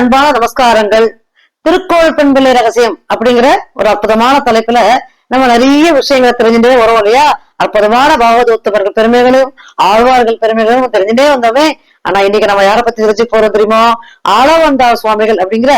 அன்பான நமஸ்காரங்கள். திருக்கோள் பெண்பிள்ளை ரகசியம் அப்படிங்கிற ஒரு அற்புதமான தலைப்புல நம்ம நிறைய விஷயங்களை தெரிஞ்சுட்டே வரோம் இல்லையா? அற்புதமான பாகவதோத்தவர்கள் பெருமைகளும் ஆழ்வார்கள் பெருமைகளும் தெரிஞ்சுட்டே வந்தோமே. ஆனா இன்னைக்கு நம்ம யாரை பத்தி தெரிஞ்சு போறோம் தெரியுமோ? ஆளவந்தா சுவாமிகள் அப்படிங்கிற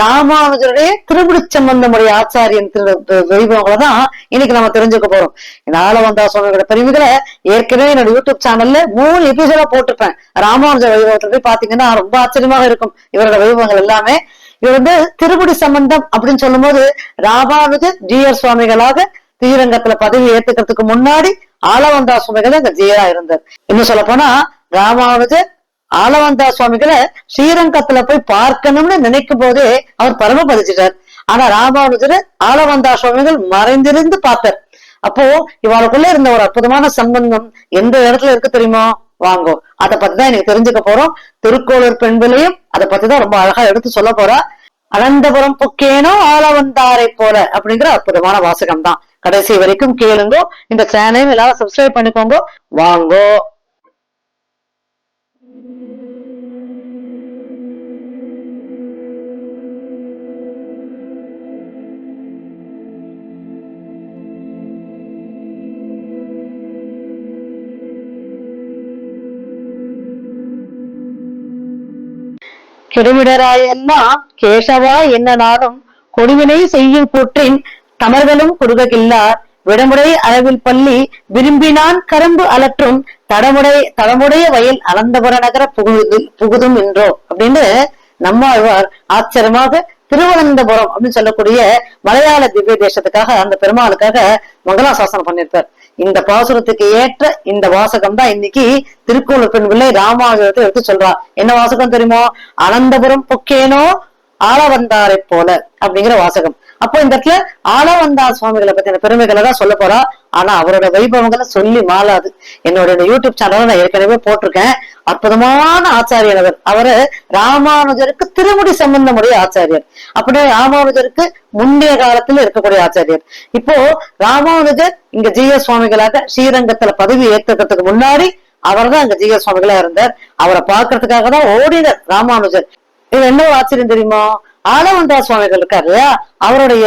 ராமானுஜருடைய திருமுடிச்சம்பந்தமுடைய ஆச்சாரியன் திரு வைபவங்களை தான் இன்னைக்கு நம்ம தெரிஞ்சுக்க போறோம். இந்த ஆளவந்தா சுவாமிகளோட பெருமைகளை ஏற்கனவே என்னோட யூடியூப் சேனல்ல மூணு எபிசோடா போட்டிருப்பேன். ராமானுஜர் வைபவத்தை போய் பாத்தீங்கன்னா ரொம்ப ஆச்சரியமாக இருக்கும். இவரோட வைபவங்கள் எல்லாமே. இவர் வந்து திருமுடி சம்பந்தம் அப்படின்னு சொல்லும் போது ராமானுஜர் ஜீயர் சுவாமிகளாக ஸ்ரீரங்கத்துல பதவி ஏத்துக்கிறதுக்கு முன்னாடி ஆளவந்தா சுவாமிகள் அங்க ஜீயரா இருந்தார். இன்னும் சொல்ல போனா ராமானுஜர் ஆளவந்தா சுவாமிகளை ஸ்ரீரங்கத்துல போய் பார்க்கணும்னு நினைக்கும் போதே அவர் பரமபதிச்சிட்டார் ஆனா ராமானுஜர் ஆளவந்தா சுவாமிகள் மறைந்திருந்து பார்த்தார். அப்போ இவாளுக்குள்ள இருந்த ஒரு அற்புதமான சம்பந்தம் எந்த இடத்துல இருக்கு தெரியுமா? வாங்கோ. அதை பத்திதான் எனக்கு தெரிஞ்சுக்க போறோம். திருக்கோளூர் பெண்பிலையும் அதை பத்திதான் ரொம்ப அழகா எடுத்து சொல்ல போறா. அனந்தபுரம் புக்கேனோ ஆளவந்தாரை போல அப்படிங்கிற அற்புதமான வாசகம் தான் கடைசி வரைக்கும் கேளுங்கோ. இந்த சேனலையும் எல்லாரும் சப்ஸ்கிரைப் பண்ணிக்கோங்க. வாங்கோ. கெடுமிடராயெல்லாம் கேசவா என்னனாலும் கொடுவினை செய்யும் கூற்றின் தமர்களும் குறுககில்லார் விடமுடை அளவில் பள்ளி விரும்பினான் கரும்பு அலற்றும் தடமுடை தடமுடைய வயல் அனந்தபுர நகர புகுது புகுதும் என்றோ. அப்படின்னு நம்மாழ்வார் ஆச்சரியமாக திருவனந்தபுரம் அப்படின்னு சொல்லக்கூடிய மலையாள திவ்ய தேசத்துக்காக அந்த பெருமாளுக்காக மங்களாசாசனம் பண்ணிருப்பார் இந்த பாசுரத்துக்கு ஏற்ற இந்த வாசகம் தான் இன்னைக்கு திருக்கோளூர் பெண் பிள்ளை ராமாயணத்தை எடுத்து சொல்றா. என்ன வாசகம் தெரியுமோ? அனந்தபுரம் பொக்கேனோ ஆளவந்தாரை போல அப்படிங்கிற வாசகம். அப்போ இந்த இடத்துல ஆளவந்தார் சுவாமிகளை பத்தின பெருமைகளை தான் சொல்ல போறா. ஆனா அவரோட வைபவங்களை சொல்லி மாறாது. என்னோட இந்த யூடியூப் சேனல்ல நான் ஏற்கனவே போட்டிருக்கேன். அற்புதமான ஆச்சாரியர் அவர். அவரு ராமானுஜருக்கு திருமுடி சம்பந்தமுடைய ஆச்சாரியர். அப்படியே ராமானுஜருக்கு முந்தைய காலத்துல இருக்கக்கூடிய ஆச்சாரியர். இப்போ ராமானுஜர் இங்க ஜீய சுவாமிகளாக ஸ்ரீரங்கத்துல பதவி ஏற்றுக்கிறதுக்கு முன்னாடி அவர் தான் அங்க ஜீய சுவாமிகளா இருந்தார். அவரை பார்க்கறதுக்காக தான் ஓடினர் ராமானுஜர். இது என்ன ஆச்சரியம் தெரியுமா? ஆலவந்தா சுவாமிகள் இருக்காரு. இல்லையா அவருடைய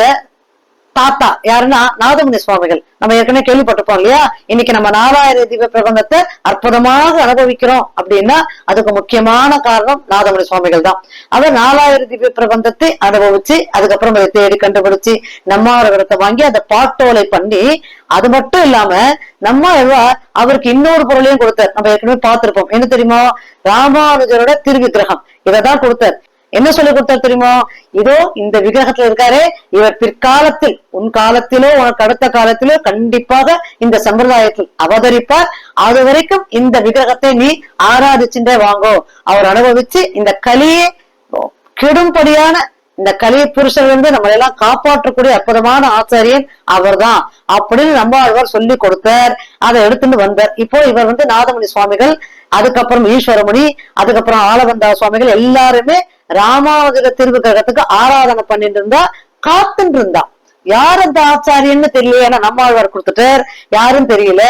தாத்தா யாருன்னா நாதமுனி சுவாமிகள். நம்ம ஏற்கனவே கேள்விப்பட்டிருப்போம் இல்லையா? இன்னைக்கு நம்ம நாலாயிர தீப பிரபந்தத்தை அற்புதமாக அனுபவிக்கிறோம் அப்படின்னா அதுக்கு முக்கியமான காரணம் நாதமுனி சுவாமிகள் தான். அவர் நாலாயிர தீப பிரபந்தத்தை அனுபவிச்சு அதுக்கப்புறம் அதை தேடி கண்டுபிடிச்சு நம்மாரகரத்தை வாங்கி அதை பாட்டோலை பண்ணி அது மட்டும் இல்லாம நம்ம அவருக்கு இன்னொரு பொருளையும் கொடுத்தார். நம்ம ஏற்கனவே பார்த்திருப்போம். என்ன தெரியுமா? ராமானுஜரோட திருவிக்கிரகம். இதைதான் கொடுத்தார். என்ன சொல்லி கொடுத்தார் தெரியுமோ? இதோ இந்த விக்கிரகத்துல இருக்காரே இவர் பிற்காலத்தில் உன் காலத்திலோ உனக்கு அடுத்த காலத்திலோ கண்டிப்பாக இந்த சம்பிரதாயத்தில் அவதரிப்பார். அது வரைக்கும் இந்த விக்கிரகத்தை நீ ஆராதிச்சுட்டே வாங்கோ. அவர் அனுபவிச்சு இந்த கலியை கெடும்படியான இந்த கலிய புருஷர் வந்து நம்மளை எல்லாம் காப்பாற்றக்கூடிய அற்புதமான ஆச்சாரியன் அவர்தான் அப்படின்னு நம்மாழ்வார் சொல்லி கொடுத்தார். அதை எடுத்துட்டு வந்தார். இப்போ இவர் வந்து நாதமணி சுவாமிகள் அதுக்கப்புறம் ஈஸ்வரமணி அதுக்கப்புறம் ஆலவந்தா சுவாமிகள் எல்லாருமே ராமானுஜர திருவிக்கிரகத்துக்கு ஆராதனை பண்ணிட்டு இருந்தா காத்துட்டு இருந்தா யார் அந்த ஆச்சாரியன்னு தெரியல ஏன்னா நம்மாழ்வார் கொடுத்துட்டார். யாரும் தெரியல.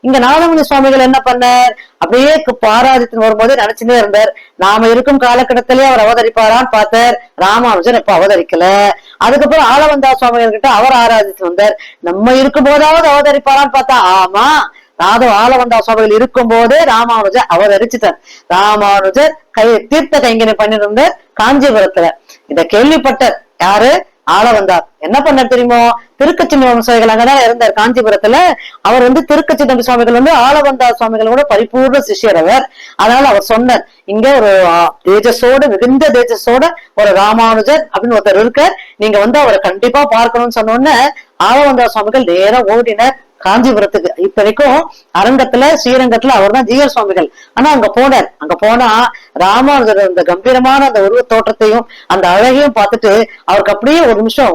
இங்க நாதமணி சுவாமிகள் என்ன பண்ணார்? அப்படியே பாராதித்து வரும்போதே நினைச்சுட்டே இருந்தார். நாம இருக்கும் காலகட்டத்திலேயே அவர் அவதரிப்பாரான்னு பார்த்தார். ராமானுஜன் இப்ப அவதரிக்கல. அதுக்கப்புறம் ஆளவந்தா சுவாமிகள் கிட்ட அவர் ஆராதித்து வந்தார். நம்ம இருக்கும் போதாவது அவதரிப்பாரான்னு பார்த்தா ஆமா ராதவ ஆலவந்தா சபையில் இருக்கும் போதே ராமானுஜர் அவதரிச்சுட்டார் ராமானுஜர் கை தீர்த்த கைங்கனை பண்ணிருந்தார் காஞ்சிபுரத்துல. இத கேள்விப்பட்டார். யாரு? ஆள வந்தார் என்ன பண்ணார் தெரியுமோ? திருக்கச்சி சுவாமிகள் அங்கதான் இருந்தார் காஞ்சிபுரத்துல. அவர் வந்து திருக்கச்சின்ன சுவாமிகள் வந்து ஆளவந்தார் சுவாமிகளோட பரிபூர்ண சிஷியர் அவர். அதனால அவர் சொன்னார் இங்க ஒரு ஆ, தேஜஸோட மிகுந்த தேஜஸோட ஒரு ராமானுஜர் அப்படின்னு ஒருத்தர் இருக்கார். நீங்க வந்து அவரை கண்டிப்பா பார்க்கணும்னு சொன்ன ஆலவந்தா சுவாமிகள் நேரம் ஓடினார் காஞ்சிபுரத்துக்கு இப்ப வரைக்கும் அரங்கத்துல ஸ்ரீரங்கத்துல அவர் தான் ஜீவர் சுவாமிகள். ஆனா அங்க போனார். அங்க போனா ராமானுஜர் அந்த கம்பீரமான அந்த உருவ தோற்றத்தையும் அந்த அழகையும் பார்த்துட்டு அவருக்கு அப்படியே ஒரு நிமிஷம்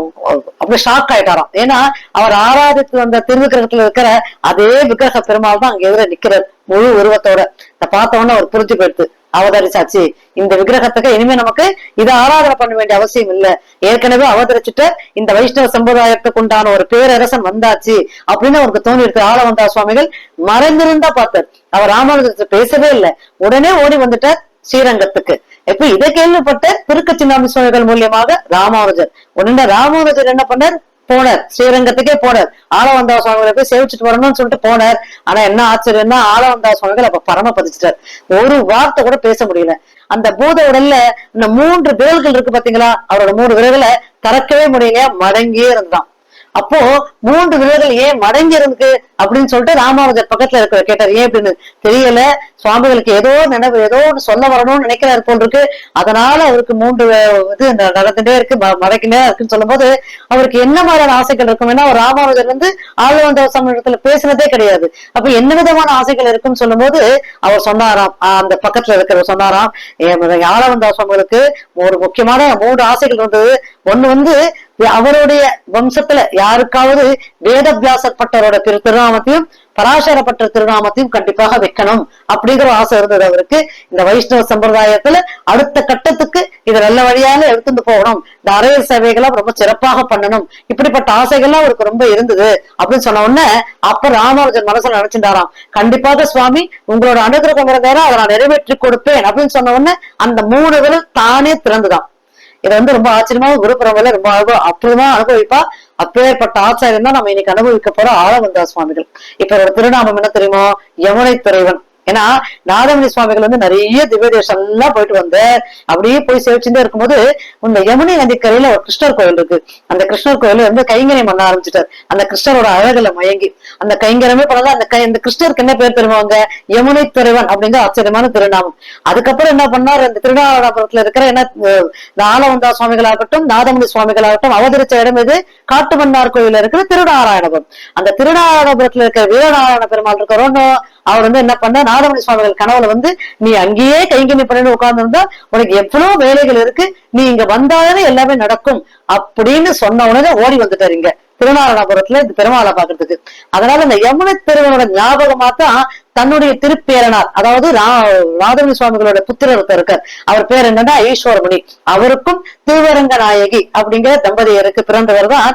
அப்படியே ஷாக் ஆயிட்டாராம். ஏன்னா அவர் ஆராதித்து வந்த திருவிக்கிரகத்துல இருக்கிற அதே விக்கிரக பெருமாள் தான் அங்க எதிர நிக்கிறார் முழு உருவத்தோட. பார்த்த உடனே அவர் புரிஞ்சு போயிடுது. அவதரிச்சாச்சு. இந்த விக்கிரகத்துக்கு இனிமே நமக்கு இதை ஆராதனை பண்ண வேண்டிய அவசியம் இல்ல. ஏற்கனவே அவதரிச்சுட்டு இந்த வைஷ்ணவ சம்பிரதாயத்துக்கு உண்டான ஒரு பேரரசன் வந்தாச்சு அப்படின்னு அவருக்கு தோணி எடுத்து ஆள வந்தா சுவாமிகள் மறைந்திருந்தா பார்த்தார். அவர் ராமானுஜத்தை பேசவே இல்லை. உடனே ஓடி வந்துட்டார் ஸ்ரீரங்கத்துக்கு. இப்ப இதை கேள்விப்பட்ட திருக்கச்சின்னாமி சுவாமிகள் மூலியமாக ராமானுஜர். உடனே ராமானுஜர் என்ன பண்ணார்? போனார். ஸ்ரீரங்கத்துக்கே போனார். ஆளவந்தா சுவாமிகளை போய் சேவிச்சுட்டு வரணும்னு சொல்லிட்டு போனார். ஆனா என்ன ஆச்சரியம்னா ஆளவந்தா சுவாமிகள் அப்ப பரம பதிச்சிட்டார். ஒரு வார்த்தை கூட பேச முடியல. அந்த பூத உடல்ல இந்த மூன்று விரல்கள் இருக்கு பாத்தீங்களா? அவரோட மூணு விரல்களை திறக்கவே முடியல மடங்கியே இருந்தான். அப்போ மூன்று விரல்கள் ஏன் மடங்கி இருக்கு அப்படின்னு சொல்லிட்டு ராமானுஜர் பக்கத்துல இருக்கிற கேட்டார். ஏன் அப்படின்னு தெரியல. சுவாமிகளுக்கு ஏதோ நினைவு ஏதோ ஒண்ணு சொல்ல வரணும்னு நினைக்கிறாரு போல் இருக்கு. அதனால அவருக்கு மூன்று இது நடந்துட்டே இருக்கு. ம- இருக்குன்னு சொல்லும் போது அவருக்கு என்ன மாதிரியான ஆசைகள் இருக்கும் ஏன்னா ராமானுஜர் வந்து ஆழ்வந்த சமூகத்துல பேசினதே கிடையாது. அப்ப என்ன விதமான ஆசைகள் இருக்குன்னு சொல்லும்போது அவர் சொன்னாராம். ஆஹ் அந்த பக்கத்துல இருக்கிறவர் சொன்னாராம். ஆளவந்தா சுவாமிகளுக்கு ஒரு முக்கியமான மூன்று ஆசைகள் இருந்தது. ஒண்ணு வந்து அவருடைய வம்சத்துல யாருக்காவது வேதவியாசப்பட்டவரோட திரு திருநாமத்தையும் பராசரப்பட்ட திருநாமத்தையும் கண்டிப்பாக வைக்கணும் அப்படிங்கிற ஆசை இருந்தது அவருக்கு. இந்த வைஷ்ணவ சம்பிரதாயத்துல அடுத்த கட்டத்துக்கு இது நல்ல வழியால எடுத்துட்டு போகணும். இந்த அரையர் சேவைகளை ரொம்ப சிறப்பாக பண்ணணும். இப்படிப்பட்ட ஆசைகள்லாம் அவருக்கு ரொம்ப இருந்தது அப்படின்னு சொன்ன உடனே அப்ப ராமானுஜன் மனசுல நினைச்சிருந்தாராம் கண்டிப்பாக சுவாமி உங்களோட அனுகிரகம் இருந்தாரா அதை நான் நிறைவேற்றி கொடுப்பேன் அப்படின்னு சொன்ன உடனே அந்த மூணு விரல் தானே திறந்துதான். இதை வந்து ரொம்ப ஆச்சரியமா குருபுரமில ரொம்ப அழகா அற்புதமா அனுபவிப்பா. அப்பேற்பட்ட ஆச்சாரியம் தான் நம்ம இன்னைக்கு அனுபவிக்க போற ஆழவந்தா சுவாமிகள். இப்ப திருநாமம் என்ன தெரியுமோ? யமுனை துறைவன். ஏன்னா நாதமணி சுவாமிகள் வந்து நிறைய திவ்ய தேசம் எல்லாம் போயிட்டு வந்து அப்படியே போய் சேவிச்சுட்டே இருக்கும்போது இந்த யமுனை நதிக்கரையில ஒரு கிருஷ்ணர் கோயில் இருக்கு. அந்த கிருஷ்ணர் கோயில் வந்து கைங்கரியம் பண்ண ஆரம்பிச்சிட்டார். அந்த கிருஷ்ணரோட அழகுல மயங்கி அந்த கைங்கரமே பண்ணல அந்த கை இந்த கிருஷ்ணருக்கு என்ன பேர் தெரியுமாங்க யமுனை துறைவன் அப்படிங்கிற ஆச்சரியமான திருநாமம். அதுக்கப்புறம் என்ன பண்ணார்? அந்த திருநாராயணபுரத்துல இருக்கிற என்ன அஹ், சுவாமிகள் ஆகட்டும் சுவாமிகளாகட்டும் நாதமணி சுவாமிகளாகட்டும் அவதரிச்ச இடம் இது காட்டுமன்னார் கோயில்ல இருக்கிற திருநாராயணபுரம். அந்த திருநாராயணபுரத்துல இருக்கிற வீரநாராயண பெருமாள் இருக்கிறோன்னு அவர் வந்து என்ன பண்ண நாதமணி சுவாமிகள் கனவுல வந்து நீ அங்கேயே கைங்கண்ணி பண்ணிட்டு உட்கார்ந்து இருந்தா உனக்கு எவ்வளவு வேலைகள் இருக்கு. நீ இங்க வந்தாலே எல்லாமே நடக்கும். அப்படின்னு சொன்ன உடனே ஓடி வந்துட்டாரு இங்க. திருநாராயணபுரத்துல இந்த பெருமாளை பாக்குறதுக்கு அதனால இந்த யமுனை திருவனோட ஞாபகமா தான் தன்னுடைய திருப்பேரனார் அதாவது ரா- ராதமணி சுவாமிகளோட புத்திரர் இருக்கார். அவர் பேர் என்னன்னா ஈஸ்வரமணி அவருக்கும் திருவரங்க நாயகி அப்படிங்கிற தம்பதியருக்கு பிறந்தவர் தான்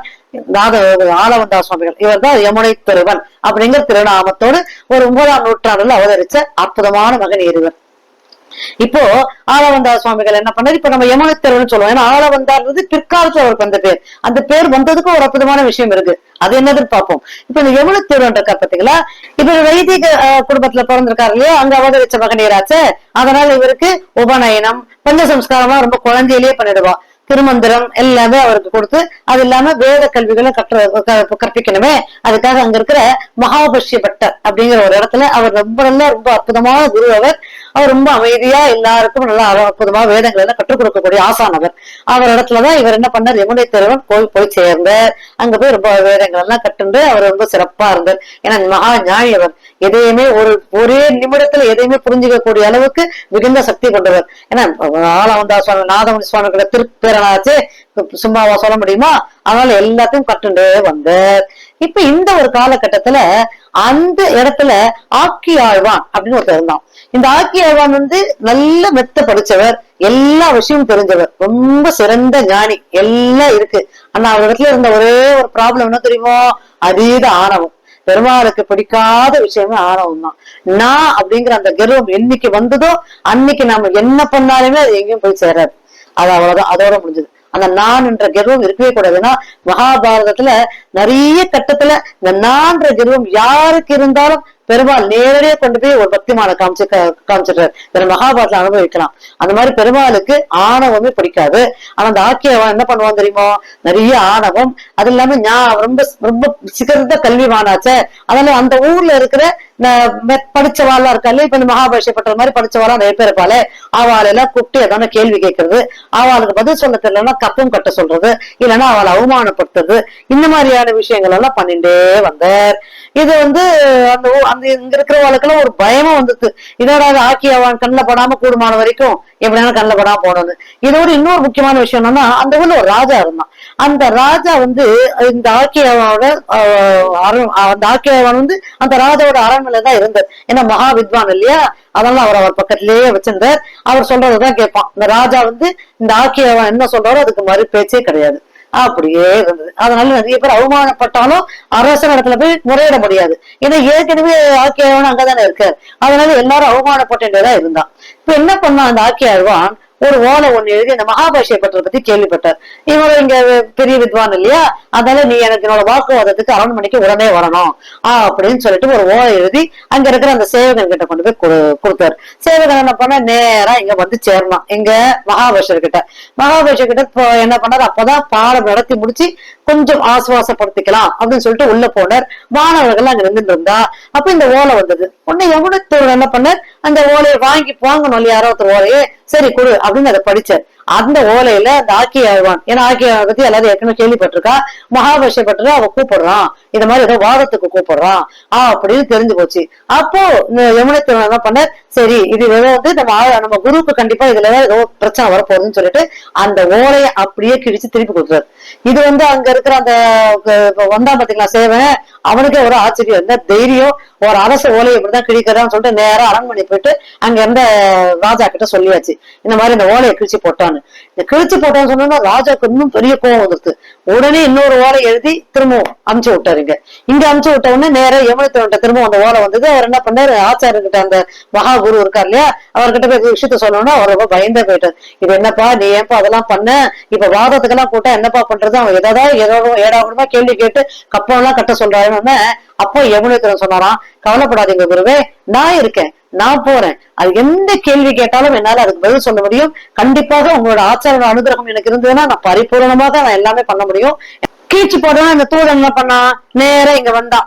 நாத ஆலவந்தா சுவாமிகள் இவர் தான் யமுனை திருவன் அப்படிங்கிற திருநாமத்தோடு ஒரு ஒன்பதாம் நூற்றாண்டுல அவதரிச்ச அற்புதமான மகன் இவர் இப்போ ஆளவந்தார் சுவாமிகள் என்ன பண்ணாரு? இப்ப நம்ம யமுனத்தேர்வன் சொல்லுவோம். ஏன்னா ஆளவந்தார்ன்றது பிற்காலத்துல அவருக்கு வந்த பேர். அந்த பேர் வந்ததுக்கும் ஒரு அற்புதமான விஷயம் இருக்கு. அது என்னதுன்னு பார்ப்போம் இப்ப இந்த யமுனத்தேர்வன் இருக்கா பாத்தீங்களா? இப்ப இவர் வைதிக குடும்பத்துல பிறந்திருக்காரு இல்லையா? அங்க அவதரிச்ச மகனீராச்சே அதனால இவருக்கு உபநயனம் பஞ்ச சம்ஸ்காரமா ரொம்ப குழந்தையிலேயே பண்ணிடுவான். திருமந்திரம் எல்லாமே அவருக்கு கொடுத்து அது இல்லாம வேத கல்விகளை கற்ற க- கற்பிக்கணுமே. அதுக்காக அங்க இருக்கிற மகாபஷ்ய பட்டர் அப்படிங்கிற ஒரு இடத்துல அவர் ரொம்ப நல்ல ரொம்ப அற்புதமான குரு அவர். அவர் ரொம்ப அமைதியா எல்லாருக்கும் நல்லா அற்புதமா வேதங்கள் எல்லாம் கற்றுக் கொடுக்கக்கூடிய ஆசானவர். அவர் இடத்துலதான் இவர் என்ன பண்ணார்? யமுனை தேர்வன் கோயில் போய் சேர்ந்தார். அங்க போய் ரொம்ப வேதங்கள் எல்லாம் கட்டுண்டு அவர் ரொம்ப சிறப்பா இருந்தார். ஏன்னா மகா ஞானி அவர் எதையுமே ஒரு ஒரே நிமிடத்துல எதையுமே புரிஞ்சுக்கக்கூடிய அளவுக்கு மிகுந்த சக்தி கொண்டவர். ஏன்னா ஆலவந்தா சுவாமி நாதமணி சுவாமிகளோட திருப்பேரனாச்சு சும்மாவா சொல்ல முடியுமா? அதனால எல்லாத்தையும் கற்றுண்டே வந்தார். இப்ப இந்த ஒரு காலகட்டத்துல அந்த இடத்துல ஆக்கி ஆழ்வான் அப்படின்னு ஒருத்தர் இருந்தான் இந்த ஆக்கியவான் வந்து நல்ல மெத்த படிச்சவர். எல்லா விஷயமும் தெரிஞ்சவர். ரொம்ப சிறந்த ஞானி. எல்லாம் இருக்கு. ஆனா அவர் இடத்துல இருந்த ஒரே ஒரு ப்ராப்ளம் என்ன தெரியுமோ? அதீத ஆணவம். பெருமாளுக்கு பிடிக்காத விஷயமே ஆணவம் தான். நான் அப்படிங்கிற அந்த கர்வம் என்னைக்கு வந்ததோ அன்னைக்கு நாம என்ன பண்ணாலுமே அது எங்கேயும் போய் சேராது. அது அவ்வளவுதான். அதோட முடிஞ்சது. அந்த நான் என்ற கர்வம் இருக்கவே கூடாதுன்னா மகாபாரதத்துல நிறைய கட்டத்துல இந்த நான்ற கர்வம் யாருக்கு இருந்தாலும் பெருமாள் நேரடியா கொண்டு போய் ஒரு பக்திமான காமிச்சு காமிச்சிடுறாரு. வேற அனுபவிக்கலாம். அந்த மாதிரி பெருமாளுக்கு ஆணவமே பிடிக்காது. ஆனா அந்த ஆக்கியவன் என்ன பண்ணுவான் தெரியுமோ? நிறைய ஆணவம். அது இல்லாம நான் ரொம்ப ரொம்ப சிறந்த கல்விவானாச்சே அதனால அந்த ஊர்ல இருக்கிற படிச்சவாளா இருக்காள் இப்ப இந்த மகாபாஷ்யப்பட்ட மாதிரி படிச்சவாளா நிறைய பேர் இருப்பாளே. அவளை எல்லாம் கூப்பிட்டு எதனா கேள்வி கேட்கறது. அவளுக்கு பதில் சொல்ல தெரியலன்னா கப்பம் கட்ட சொல்றது. இல்லைன்னா அவளை அவமானப்படுத்துறது. இந்த மாதிரியான விஷயங்கள் எல்லாம் பண்ணிட்டே வந்தார். இது வந்து அந்த அந்த இங்க இருக்கிறவங்களுக்கெல்லாம் ஒரு பயமும் வந்துச்சு இதோட ஆக்கி அவன் கண்ணில் படாம கூடுமான வரைக்கும் எப்படியான கண்ணில் படாம போனது இதோட இன்னொரு முக்கியமான விஷயம் என்னன்னா அந்த ஊர்ல ஒரு ராஜா இருந்தான். அந்த ராஜா வந்து இந்த ஆக்கியாவோட அந்த ஆக்கியாவன் வந்து அந்த ராஜாவோட அரண்மனை தான் இருந்தார். ஏன்னா மகா வித்வான் இல்லையா? அதெல்லாம் அவர் அவர் பக்கத்திலேயே வச்சிருந்தார். அவர் சொல்றதுதான் கேட்பான். இந்த ராஜா வந்து இந்த ஆக்கியவன் என்ன சொல்றாரோ அதுக்கு மறு பேச்சே கிடையாது. அப்படியே இருந்தது. அதனால நிறைய பேர் அவமானப்பட்டாலும் அரசர் இடத்துல போய் முறையிட முடியாது. ஏன்னா ஏற்கனவே ஆக்கியாழ்வான் அங்கதானே இருக்கார். அதனால எல்லாரும் அவமானப்பட்டுதான் இருந்தான். இப்ப என்ன பண்ணான் அந்த ஆக்கியாழ்வான் ஒரு ஓலை ஒண்ணு எழுதி அந்த மகாபாஷிய பட்டத்தை பத்தி கேள்விப்பட்டார். இவர் இங்க பெரிய வித்வான் இல்லையா? அதனால நீ எனக்கு என்னோட வாக்குவாதத்துக்கு அரண்மனைக்கு உடனே வரணும். ஆஹ் அப்படின்னு சொல்லிட்டு ஒரு ஓலை எழுதி அங்க இருக்கிற அந்த சேவகன் கிட்ட கொண்டு போய் கொடுத்தாரு. சேவகன் என்ன பண்ண நேரா இங்க வந்து சேரணும் எங்க மகாபாஷர் கிட்ட. மகாபாஷர் கிட்ட இப்போ என்ன பண்ணாரு? அப்பதான் பாடம் நடத்தி முடிச்சு கொஞ்சம் ஆசுவாசப்படுத்திக்கலாம் அப்படின்னு சொல்லிட்டு உள்ள போனார். மாணவர்கள் அங்க நின்று இருந்தா. அப்ப இந்த ஓலை வந்தது. உடனே யமுனத்தூர் என்ன பண்ணார்? அந்த ஓலையை வாங்கி வாங்கணும் இல்லையா? யாரோ ஒருத்தர் ஓலையே சரி கொடு அப்படின்னு அதை படிச்சார். அந்த ஓலையில அந்த ஆக்கி ஆழ்வான். ஏன்னா ஆக்கி ஆழ்வான் பத்தி எல்லாரும் ஏற்கனவே கேள்விப்பட்டிருக்கா. மகாபேஷப்பட்டு அவ கூப்பிடுறான். இந்த மாதிரி ஏதோ வாதத்துக்கு கூப்பிடுறான். ஆஹ் அப்படின்னு தெரிஞ்சு போச்சு. அப்போ இந்த யமுனத்தூர் என்ன பண்ண சரி இது ஏதோ வந்து நம்ம நம்ம குருவுக்கு கண்டிப்பா இதுல ஏதோ பிரச்சனை வரப்போகுதுன்னு சொல்லிட்டு அந்த ஓலையை அப்படியே கிழிச்சு திருப்பி கொடுத்துறாரு இது வந்து அங்க இருக்கிற அந்த வந்தா பாத்தீங்களா சேவன் அவனுக்கே ஒரு ஆச்சரியம் இந்த தைரியம்? ஒரு அரச ஓலையை இப்படிதான் கிழிக்கிறான்னு சொல்லிட்டு நேரா அரண்மனை போயிட்டு அங்க இருந்த ராஜா கிட்ட சொல்லியாச்சு இந்த மாதிரி இந்த ஓலையை கிழிச்சு போட்டான்னு. இந்த கிழிச்சு போட்டோம்னு சொன்னா ராஜாக்கு இன்னும் பெரிய கோவம் வந்துருது. உடனே இன்னொரு ஓலை எழுதி திரும்பவும் அமுச்சு விட்டாருங்க. இங்க அமுச்சு விட்ட உடனே நேரம் யமுனத்தவன்ட்ட திரும்பவும் அந்த ஓலை வந்தது. அவர் என்ன பண்ணாரு? ஆச்சாரியர்கிட்ட அந்த மகா குரு இருக்கார் இல்லையா? அவர்கிட்ட போய் விஷயத்த சொல்லணும்னா அவர் ரொம்ப பயந்தே போயிட்டார். இது என்னப்பா? நீ ஏன்பா அதெல்லாம் பண்ண? இப்ப வாதத்துக்கெல்லாம் கூட்டா என்னப்பா பண்றது? அவன் ஏதாவது ஏதோ ஏடாவிடமா கேள்வி கேட்டு கப்பம் எல்லாம் கட்ட சொல்றாருன்னு அப்போ யமுனேஸ்வரன் சொன்னாராம். கவலைப்படாதீங்க குருவே. நான் இருக்கேன். நான் போறேன். அது எந்த கேள்வி கேட்டாலும் என்னால அதுக்கு பதில் சொல்ல முடியும். கண்டிப்பாக உங்களோட ஆச்சார அனுகிரகம் எனக்கு இருந்ததுன்னா நான் பரிபூர்ணமாக நான் எல்லாமே பண்ண முடியும். கீச்சு போடலாம் அந்த தூதன் என்ன பண்ணா. நேரா இங்க வந்தான்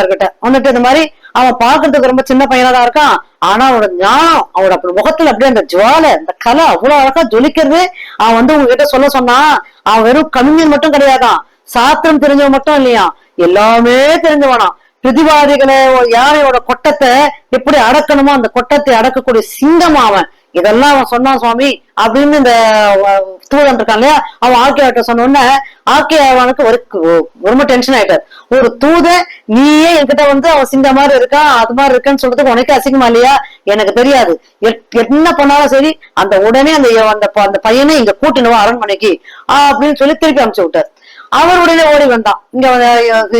இருக்கட்ட வந்துட்டு இந்த மாதிரி அவன் பாக்குறதுக்கு ரொம்ப சின்ன பையனா தான் இருக்கான். ஆனா அவனோட ஞானம் அவனோட அப்படி முகத்துல அப்படியே அந்த ஜுவாலை அந்த கலை அவ்வளவு அழகா ஜொலிக்கிறது. அவன் வந்து உங்ககிட்ட சொல்ல சொன்னான் அவன் வெறும் கவிஞன் மட்டும் கிடையாதான். சாத்திரம் தெரிஞ்சவன் மட்டும் இல்லையா? எல்லாமே தெரிஞ்சவனா பிரதிவாதிகளை யானையோட கொட்டத்தை எப்படி அடக்கணுமோ அந்த கொட்டத்தை அடக்கக்கூடிய சிங்கம் அவன். இதெல்லாம் அவன் சொன்னான் சுவாமி அப்படின்னு இந்த தூதன் இருக்கான் இல்லையா? அவன் ஆக்கியாவிட்ட சொன்ன உடனே ஒரு ரொம்ப டென்ஷன் ஆயிட்டார். ஒரு தூத நீயே என்கிட்ட வந்து அவன் சிங்க மாதிரி இருக்கான் அது மாதிரி இருக்கான்னு சொல்றதுக்கு உனக்கு அசிங்கமா இல்லையா? எனக்கு தெரியாது. என்ன பண்ணாலும் சரி அந்த உடனே அந்த அந்த ப- அந்த பையனை இங்க கூட்டினவா அரண்மனைக்கு அப்படின்னு சொல்லி திருப்பி அனுப்பிச்சு விட்டார். அவர் உடனே ஓடி வந்தான். இங்க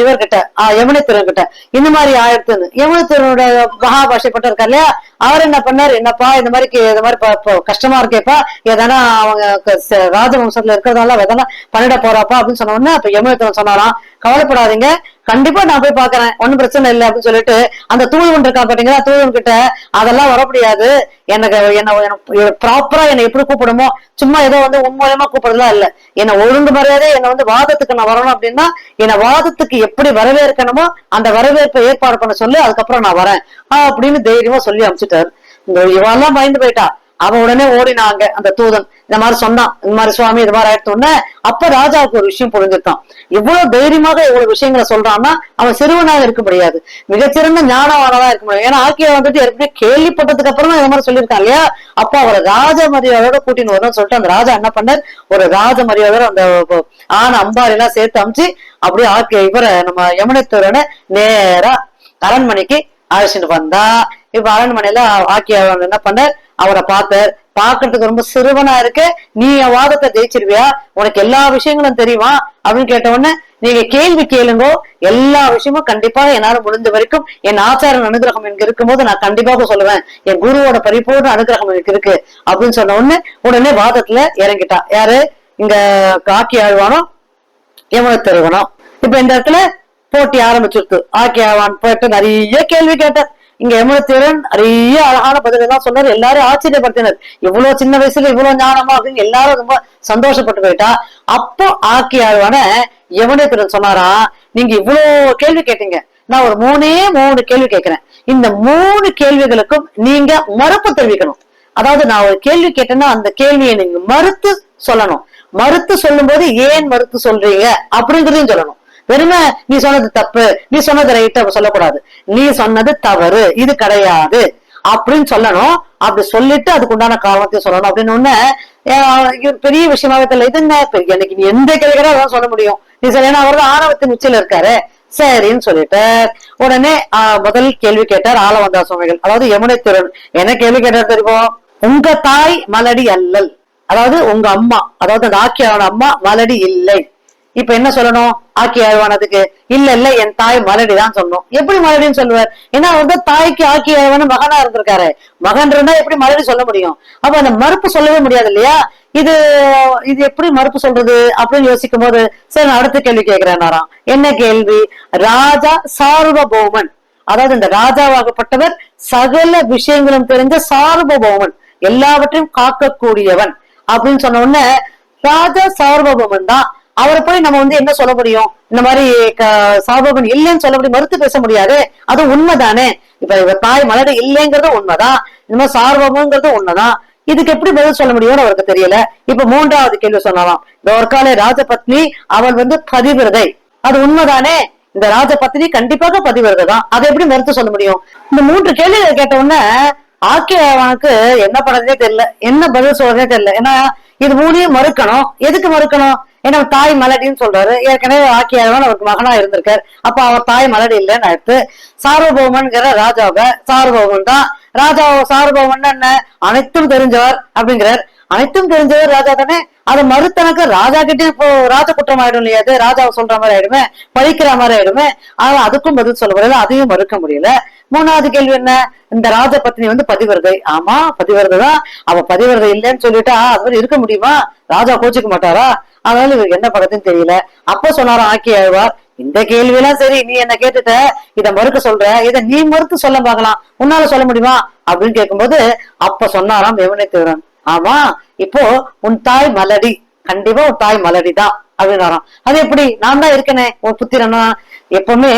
இவர்கிட்ட யமுனத்திரன் கிட்ட இந்த மாதிரி ஆயிடுத்துன்னு. யமுனத்திரனோட மகாபாஷைப்பட்ட இருக்கா இல்லையா அவர் என்ன பண்ணாரு? என்னப்பா இந்த மாதிரி இந்த மாதிரி கஷ்டமா இருக்கேப்பா. எதனா அவங்க ராஜவம்சத்துல இருக்கிறதால எதனா பண்ணிட போறாப்பா அப்படின்னு சொன்ன உடனே அப்ப யமுனத்திரன் சொன்னாராம் கவலைப்படாதீங்க. கண்டிப்பா நான் போய் பாக்குறேன். ஒன்னும் பிரச்சனை இல்லை அப்படின்னு சொல்லிட்டு அந்த தூதுவன் இருக்கா பாத்தீங்களா? தூதுவன் கிட்ட அதெல்லாம் வர முடியாது. எனக்கு என்ன ப்ராப்பரா என்னை எப்படி கூப்பிடுமோ சும்மா ஏதோ வந்து உண்மையமா கூப்பிடுறதுலாம் இல்ல. என்ன ஒழுங்கு மரியாதை என்ன வந்து வாதத்துக்கு நான் வரணும் அப்படின்னா என்ன வாதத்துக்கு எப்படி வரவேற்கணுமோ அந்த வரவேற்பை ஏற்பாடு பண்ண சொல்லி அதுக்கப்புறம் நான் வரேன். ஆஹ் அப்படின்னு தைரியமா சொல்லி அனுப்பிச்சிட்டாரு. இந்த இவெல்லாம் பயந்து போயிட்டா. அவன் உடனே ஓடினாங்க அந்த தூதன். இந்த மாதிரி சொன்னான். இந்த மாதிரி சுவாமி இது மாதிரி ஆயிடுத்த உடனே அப்ப ராஜாவுக்கு ஒரு விஷயம் புரிஞ்சுட்டான் இவ்வளவு தைரியமாக இவ்வளவு விஷயங்களை சொல்றான்னா அவன் சிறுவனாக இருக்க முடியாது. மிகச்சிறந்த ஞானவானதா இருக்க முடியும் ஏன்னா ஆக்கிய வந்துட்டு ஏற்கனவே கேள்விப்பட்டதுக்கு அப்புறம் இந்த மாதிரி சொல்லியிருக்கான் இல்லையா? அப்ப அவரை ராஜ மரியாதையோட கூட்டின்னு வரணும்னு சொல்லிட்டு அந்த ராஜா என்ன பண்ணார்? ஒரு ராஜ மரியாதையோட அந்த ஆன அம்பாரி எல்லாம் சேர்த்து அமிச்சு அப்படியே ஆக்கிய இவரை நம்ம யமுனத்தூரனை நேரா அரண்மனைக்கு அழைச்சிட்டு வந்தா. இப்ப அரண்மனையில ஆக்கிய என்ன பண்ணார்? அவரை பார்த்த பாக்குறதுக்கு ரொம்ப சிறுவனா இருக்க நீ என் வாதத்தை ஜெயிச்சிருவியா? உனக்கு எல்லா விஷயங்களும் தெரியுமா? அப்படின்னு கேட்ட உடனே நீங்க கேள்வி கேளுங்கோ. எல்லா விஷயமும் கண்டிப்பாக என்னால முடிஞ்ச வரைக்கும் என் ஆச்சாரன் அனுகிரகம் எனக்கு இருக்கும்போது நான் கண்டிப்பாக சொல்லுவேன். என் குருவோட பரிபூர்ண அனுகிரகம் எனக்கு இருக்கு. அப்படின்னு சொன்ன உடனே உடனே வாதத்துல இறங்கிட்டா. யாரு? இங்க காக்கி ஆழ்வானோ? யமுனத்தருவனம் இப்ப இந்த இடத்துல போட்டி ஆரம்பிச்சிருக்கு. ஆக்கி ஆழ்வான் போயிட்டு நிறைய கேள்வி கேட்டார். இங்க யமுனத்திரன் நிறைய அழகான பதில் எல்லாம் சொன்னார். எல்லாரும் ஆச்சரியப்படுத்தினர். இவ்வளவு சின்ன வயசுல இவ்வளவு ஞானமா அப்படின்னு எல்லாரும் ரொம்ப சந்தோஷப்பட்டு போயிட்டா. அப்போ ஆக்கி ஆழ்வான யமுனத்திரன் சொன்னாரா? நீங்க இவ்வளவு கேள்வி கேட்டீங்க. நான் ஒரு மூணே மூணு கேள்வி கேட்கிறேன். இந்த மூணு கேள்விகளுக்கும் நீங்க மறுப்பு தெரிவிக்கணும். அதாவது நான் ஒரு கேள்வி கேட்டேன்னா அந்த கேள்வியை நீங்க மறுத்து சொல்லணும். மறுத்து சொல்லும்போது ஏன் மறுத்து சொல்றீங்க? அப்படிங்கிறதையும் சொல்லணும். வெறுமை நீ சொன்னது தப்பு நீ சொன்னது ரைட்டு சொல்லக்கூடாது. நீ சொன்னது தவறு இது கிடையாது. அப்படின்னு சொல்லணும். அப்படி சொல்லிட்டு அதுக்கு உண்டான காரணத்தையும் சொல்லணும். அப்படின்னு ஒண்ணு பெரிய விஷயமாவே தெரியல. இது என்ன? எனக்கு நீ எந்த கேள்விக்கிறா அதான் சொல்ல முடியும்? நீ சரி ஏன்னா அவர் தான் ஆணவத்தின் உச்சியில இருக்காரு. சரின்னு சொல்லிட்டு உடனே ஆஹ், முதல் கேள்வி கேட்டார் ஆலவந்தா சுவாமிகள். அதாவது யமுனை திறன் என்ன கேள்வி கேட்டார் தெரியுமோ? உங்க தாய் மலடி அல்லல். அதாவது உங்க அம்மா. அதாவது அந்த அம்மா மலடி இல்லை. இப்ப என்ன சொல்லணும்? ஆக்கி ஆழ்வானதுக்கு. இல்ல இல்ல என் தாய் மலடி தான் சொல்லணும் எப்படி மலடின்னு சொல்லுவார்? ஏன்னா வந்து தாய்க்கு ஆக்கி ஆழ்வான மகனா இருந்திருக்காரு. மகன் இருந்தா எப்படி மலடி சொல்ல முடியும்? அப்ப அந்த மறுப்பு சொல்லவே முடியாது இல்லையா? இது இது எப்படி மறுப்பு சொல்றது? அப்படின்னு யோசிக்கும் போது சரி நான் அடுத்த கேள்வி கேட்கிறேன் என்ன கேள்வி? ராஜா சார்வபௌமன். அதாவது இந்த ராஜாவாகப்பட்டவர் சகல விஷயங்களும் தெரிஞ்ச சார்வபௌமன். எல்லாவற்றையும் காக்கக்கூடியவன். அப்படின்னு சொன்ன உடனே ராஜா சார்வபௌமன் தான். அவரை போய் நம்ம வந்து என்ன சொல்ல முடியும்? இந்த மாதிரி க- இல்லைன்னு சொல்ல முடியும் மறுத்து பேச முடியாது. அது உண்மைதானே? இப்ப தாய் மலர் இல்லைங்கிறது உண்மைதான். இந்த மாதிரி சார்வபௌமங்கிறது உண்மைதான். இதுக்கு எப்படி பதில் சொல்ல முடியும்னு அவருக்கு தெரியல. இப்ப மூன்றாவது கேள்வி சொல்லலாம். இந்த ஒரு கால ராஜபத்னி அவள் வந்து பதிவிரதை. அது உண்மைதானே? இந்த ராஜபத்னி கண்டிப்பாக பதிவிரதை தான். அதை எப்படி மறுத்து சொல்ல முடியும்? இந்த மூன்று கேள்விகளை கேட்ட உடனே ஆக்கியவனுக்கு என்ன பண்றதே தெரியல. என்ன பதில் சொல்றதே தெரியல. ஏன்னா இது மூணையும் மறுக்கணும். எதுக்கு மறுக்கணும்? ஏன்னா அவர் தாய் மலடின்னு சொல்றாரு. ஏற்கனவே ஆக்கியவன் அவருக்கு மகனா இருந்திருக்காரு. அப்ப அவர் தாய் மலடி இல்லைன்னு அடுத்து சார்வபௌமன்கிற ராஜாவை சார்வபௌமன் தான். ராஜா சார்வபௌமன் என்ன? அனைத்தும் தெரிஞ்சவர் அப்படிங்கிறார். அனைத்தும் தெரிஞ்சவர் ராஜா தானே? அதை மறுத்தனக்கு ராஜா கிட்டே இப்போ ராஜ குற்றம் ஆயிடும் இல்லையா? அது ராஜாவை சொல்ற மாதிரி ஆயிடுமே? பழிக்கிற மாதிரி ஆயிடுமே? ஆனா அதுக்கும் பதில் சொல்ல முடியல அதையும் மறுக்க முடியல. மூணாவது கேள்வி என்ன? இந்த ராஜ பத்னி வந்து பதிவிரதை. ஆமா பதிவிரதை தான். அவ பதிவிரதை இல்லைன்னு சொல்லிட்டா அது மாதிரி இருக்க முடியுமா? ராஜா கோச்சிக்க மாட்டாரா? அதனால இவருக்கு என்ன பண்றதுன்னு தெரியல. அப்ப சொன்னாரா ஆக்கி ஆழ்வார் இந்த கேள்வியெல்லாம் சரி நீ என்ன கேட்டுட்ட? இத மறுக்க சொல்ற. இத நீ மறுத்து சொல்ல பார்க்கலாம். உன்னால சொல்ல முடியுமா? அப்படின்னு கேட்கும்போது அப்ப சொன்னாராம் யமுனை தேவரன் ஆமா இப்போ உன் தாய் மலடி. கண்டிப்பா உன் தாய் மலடி தான் அப்படின்னாராம். அது எப்படி? நான் தான் இருக்கனே உன் புத்திரனா? எப்பவுமே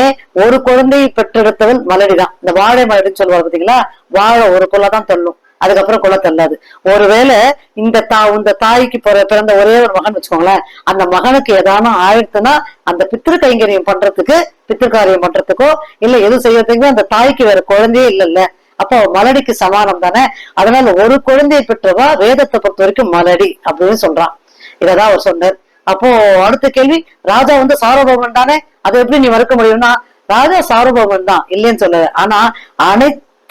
ஒரு குழந்தையை பெற்றெடுத்தவள் மலடி தான் இந்த வாழை மலடின்னு சொல்லுவாங்க பாத்தீங்களா? வாழை ஒரு குலை தான் தள்ளும். அதுக்கப்புறம் குலை தள்ளாது. ஒருவேளை இந்த தா இந்த தாய்க்கு பிறந்த ஒரே ஒரு மகன் வச்சுக்கோங்களேன். அந்த மகனுக்கு ஏதானும் ஆயிடுத்துன்னா அந்த பித்திரு கைங்கரியம் பண்றதுக்கு பித்திருக்காரியம் பண்றதுக்கோ இல்ல எது செய்யறதுக்கு அந்த தாய்க்கு வேற குழந்தையே இல்லைல்ல. அப்போ மலடிக்கு சமானம் தானே? அதனால ஒரு குழந்தையை பெற்றவா வேதத்தை பொறுத்த வரைக்கும் மலடி அப்படின்னு சொல்றான். இததான் அவர் சொன்னார். அப்போ அடுத்த கேள்வி ராஜா வந்து சார்வபௌமன் தானே? அதை எப்படி நீ மறுக்க முடியும்னா ராஜா சார்வபௌமன் தான் இல்லைன்னு சொல்லல. ஆனா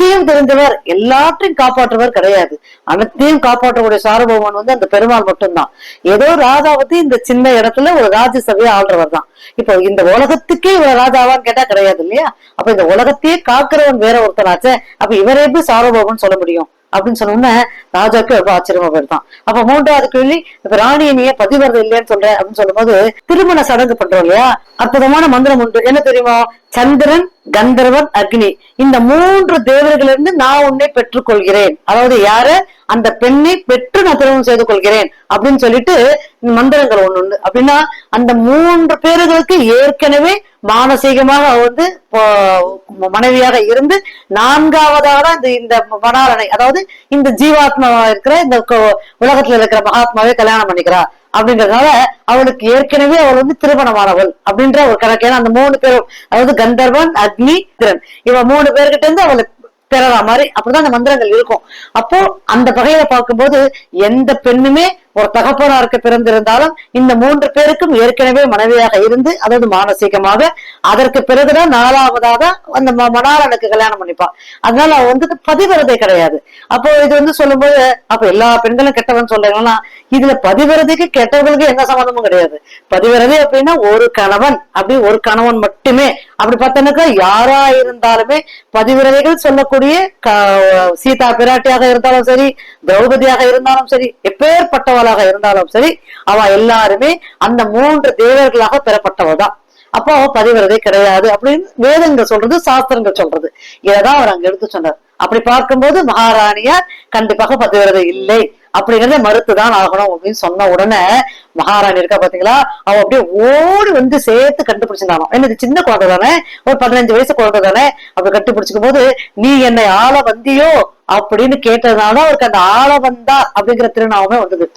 அனைத்தையும் தெரிந்தவர் எல்லாத்தையும் காப்பாற்றுவர் கிடையாது. அனைத்தையும் காப்பாற்றக்கூடிய சாரபவன் வந்து அந்த பெருமாள் மட்டும்தான். ஏதோ ராஜா வந்து இந்த சின்ன இடத்துல ஒரு ராஜ்யசபையை ஆள்றவர் தான். இப்போ இந்த உலகத்துக்கே இவர் ராஜாவான்னு கேட்டா கிடையாது இல்லையா? அப்ப இந்த உலகத்தையே காக்குறவன் வேற ஒருத்தனாச்சே. அப்ப இவரே எப்படி சார்வபௌமன் சொல்ல முடியும்? அப்படின்னு சொன்ன உடனே ராஜாக்கு ரொம்ப ஆச்சரியமா போயிருந்தான். அப்ப மூன்றாவது கேள்வி இப்ப ராணியை நீ பதிவரது இல்லையான்னு சொல்றேன் அப்படின்னு சொல்லும்போது திருமண சடங்கு பண்றோம் இல்லையா? அற்புதமான மந்திரம் உண்டு. என்ன தெரியுமா? சந்திரன் கந்தர்வன் அக்னி. இந்த மூன்று தேவர்களிருந்து நான் உன்னை பெற்றுக்கொள்கிறேன். அதாவது யாரு? அந்த பெண்ணை பெற்று நான் திருமணம் செய்து கொள்கிறேன் அப்படின்னு சொல்லிட்டு மந்திரங்கள் ஒண்ணு ஒண்ணு அப்படின்னா அந்த மூன்று பேர்களுக்கு ஏற்கனவே மானசீகமாக வந்து மனைவியாக இருந்து நான்காவதாக இந்த இந்த மணாலனை அதாவது இந்த ஜீவாத்மாவா இருக்கிற இந்த உலகத்துல இருக்கிற மகாத்மாவை கல்யாணம் பண்ணிக்கிறா. அப்படிங்கறதுனால அவளுக்கு ஏற்கனவே அவள் வந்து திருமணமானவள் அப்படின்ற ஒரு கணக்கு. ஏன்னா அந்த மூணு பேரும் அதாவது கந்தர்வன் அக்னி திறன் இவன் மூணு பேர்கிட்ட இருந்து அவளை பெறற மாதிரி அப்படிதான் அந்த மந்திரங்கள் இருக்கும். அப்போ அந்த வகையில பார்க்கும்போது எந்த பெண்ணுமே ஒரு தகப்பனாருக்கு பிறந்திருந்தாலும் இந்த மூன்று பேருக்கும் ஏற்கனவே மனைவியாக இருந்து அதாவது மானசீகமாக அதற்கு பிறகுதான் நாலாவதாக அந்த மணாளனுக்கு கல்யாணம் பண்ணிப்பான். அதனால அவ வந்து பதிவிரதை கிடையாது. அப்போ இது வந்து சொல்லும்போது அப்ப எல்லா பெண்களும் கெட்டவன் சொல்றீங்கன்னா இதுல பதிவிரதைக்கு கெட்டவர்களுக்கு எந்த சம்மந்தமும் கிடையாது. பதிவிரதை அப்படின்னா ஒரு கணவன் அப்படி ஒரு கணவன் மட்டுமே. அப்படி பார்த்தோன்னாக்கா யாரா இருந்தாலுமே பதிவிரதைகள் சொல்லக்கூடிய சீதா பிராட்டியாக இருந்தாலும் சரி திரௌபதியாக இருந்தாலும் சரி எப்பேற்பட்டவளாக இருந்தாலும் சரி அவ எல்லாருமே அந்த மூன்று தேவர்களாக பெறப்பட்டவள் தான் அப்போ அவ பதிவிரதை கிடையாது அப்படின்னு வேதங்கள் சொல்றது சாஸ்திரங்கள் சொல்றது. இதைதான் அவர் அங்க எடுத்து சொன்னார். அப்படி பார்க்கும்போது மகாராணியார் கண்டிப்பாக பதிவிரதை இல்லை அப்படிங்கறத மறுத்துதான் ஆகணும் அப்படின்னு சொன்ன உடனே மகாராணி இருக்கா பாத்தீங்களா? அவ அப்படியே ஓடி வந்து சேர்த்து கண்டுபிடிச்சிருந்தாலும் என்னது சின்ன குழந்தை தானே ஒரு பதினஞ்சு வயசு குழந்தை தானே. அப்படி கண்டுபிடிச்சிக்கும் போது நீ என்னை ஆள வந்தியோ அப்படின்னு கேட்டதுனால அவருக்கு அந்த ஆள வந்தா அப்படிங்கிற திருநாமே வந்தது.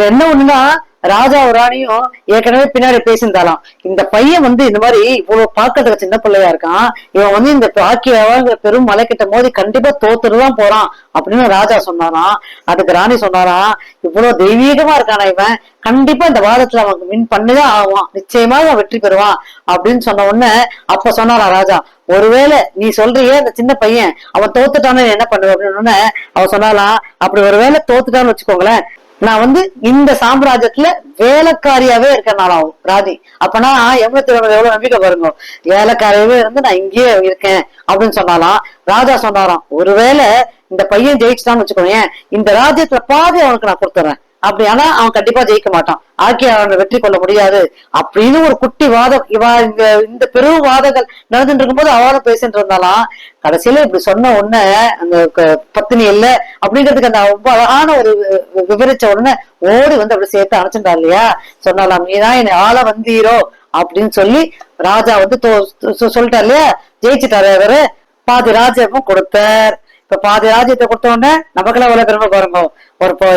என்ன ஒண்ணுன்னா ராஜா ராணியும் ஏற்கனவே பின்னாடி பேசியிருந்தாலாம். இந்த பையன் வந்து இந்த மாதிரி இவ்வளவு பார்க்கறதுக்கு சின்ன பிள்ளையா இருக்கான். இவன் வந்து இந்த பாக்கியவாங்கிற பெரும் மலை கிட்ட மோதி கண்டிப்பா தோத்துட்டுதான் போறான் அப்படின்னு ராஜா சொன்னாராம். அதுக்கு ராணி சொன்னாராம் இவ்வளவு தெய்வீகமா இருக்கானா இவன்? கண்டிப்பா இந்த வாதத்துல அவனுக்கு வின் பண்ணிதான் ஆவான். நிச்சயமா அவன் வெற்றி பெறுவான். அப்படின்னு சொன்ன உடனே அப்ப சொன்னாரா ராஜா ஒருவேளை நீ சொல்றியே அந்த சின்ன பையன் அவன் தோத்துட்டான்னு என்ன பண்ணுவ? அப்படின்னு அவன் சொன்னாலாம் அப்படி ஒருவேளை தோத்துட்டான்னு வச்சுக்கோங்களேன் நான் வந்து இந்த சாம்ராஜ்யத்துல வேலைக்காரியாவே இருக்கனாலும் ராதி அப்பனா எவ்வளவு திறமை எவ்வளவு நம்பிக்கை பாருங்க. வேலைக்காரியாவே இருந்து நான் இங்கேயே இருக்கேன் அப்படின்னு சொன்னாலாம். ராஜா சொன்னாராம் ஒருவேளை இந்த பையன் ஜெயிச்சுட்டான்னு வச்சுக்கோங்க இந்த ராஜ்யத்துல பாதி அவனுக்கு நான் கொடுத்துறேன். அப்படி ஆனா அவன் கண்டிப்பா ஜெயிக்க மாட்டான். ஆக்கி அவனை வெற்றி கொள்ள முடியாது. அப்படின்னு ஒரு குட்டி வாதம் இவா இந்த இந்த பெரும் வாதங்கள் நடந்துட்டு இருக்கும்போது அவளும் பேசிட்டு இருந்தாலாம் கடைசியில இப்படி சொன்ன உடனே அந்த க- பத்தினி இல்ல அப்படிங்கிறதுக்கு அந்த ரொம்ப அழகான ஒரு வி- விவரிச்ச உடனே ஓடி வந்து அப்படி சேர்த்து அணைச்சிட்டா இல்லையா? சொன்னாலாம் நீதான் என்னை ஆள வந்தீரோ? அப்படின்னு சொல்லி ராஜா வந்து தோ- சொ- சொல்லிட்டார் இல்லையா? ஜெயிச்சுட்டாரு அவரு. பாதி ராஜாவும் கொடுத்தார். இப்ப பாதி ராஜ்யத்தை கொடுத்த உடனே நமக்கெல்லாம் எவ்வளவு பெருமை பாருங்க. ஒரு இப்போ,